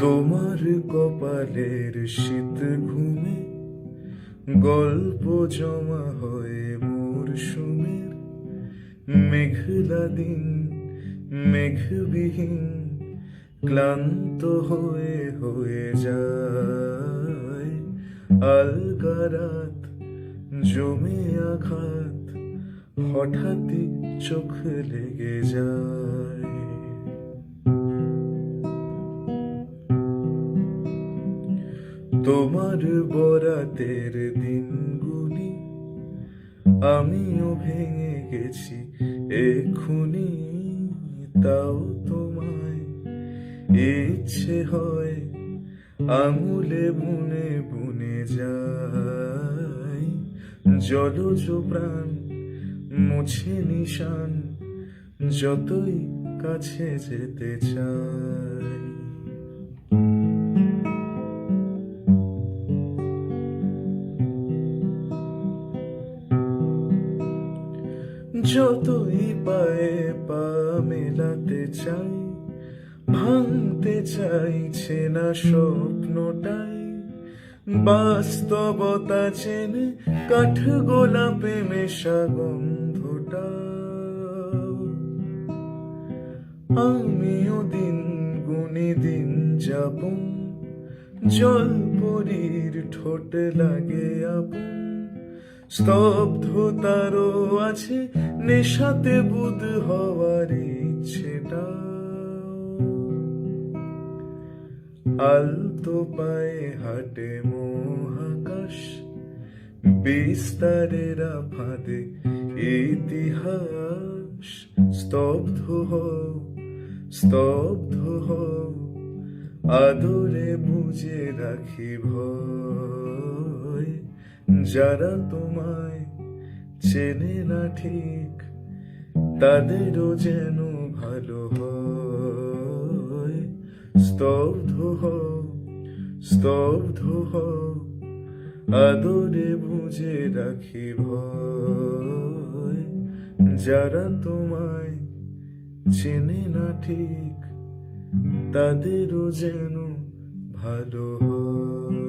তোমার কপালের শীত ঘুমে, গল্প জমা হয়ে মরশুমের মেঘলা দিন, মেঘবিহীন, ক্লান্ত হয়ে হয়ে যায়। আলগারাত জমে আঘাত, হঠাৎই চোখ লেগে যায়। তোমার বরাতের দিনগুলি, আমিও ভেঙে গেছি এক্ষুনি তাও তোমায় ইচ্ছে হয় আঙুলে বুনে বুনে যায় জলজ প্রাণ মুছে নিশান, যতই কাছে যেতে চাই। যতই পায়ে পা মেলাতে চাই, ভাঙতে চাইছে না স্বপ্নটাই। বাস্তবতা চেনে কাঠ গোলাপে মেশা গন্ধটা। আমিও দিন গুনি দিন যাপন, জল পরীর ঠোঁট লাগে আপন। স্তব্ধতারও আছে, নেশাতে বুধ হওয়ার ইচ্ছেটা। আলতো পায়ে হাটে মহাকাশ, বিস্তারেরা ফাঁদে ইতিহাস। স্তব্ধ হও স্তব্ধ হও, আদরে বুঝে রাখি ভয়। যারা তোমায় চেনে না ঠিক, তাদেরও যেন ভালো হয়। স্তব্ধ হও স্তব্ধ হও, আদরে বুঝে রাখি ভয়। যারা তোমায় চেনে না ঠিক, তাদেরও যেন ভালো হয়।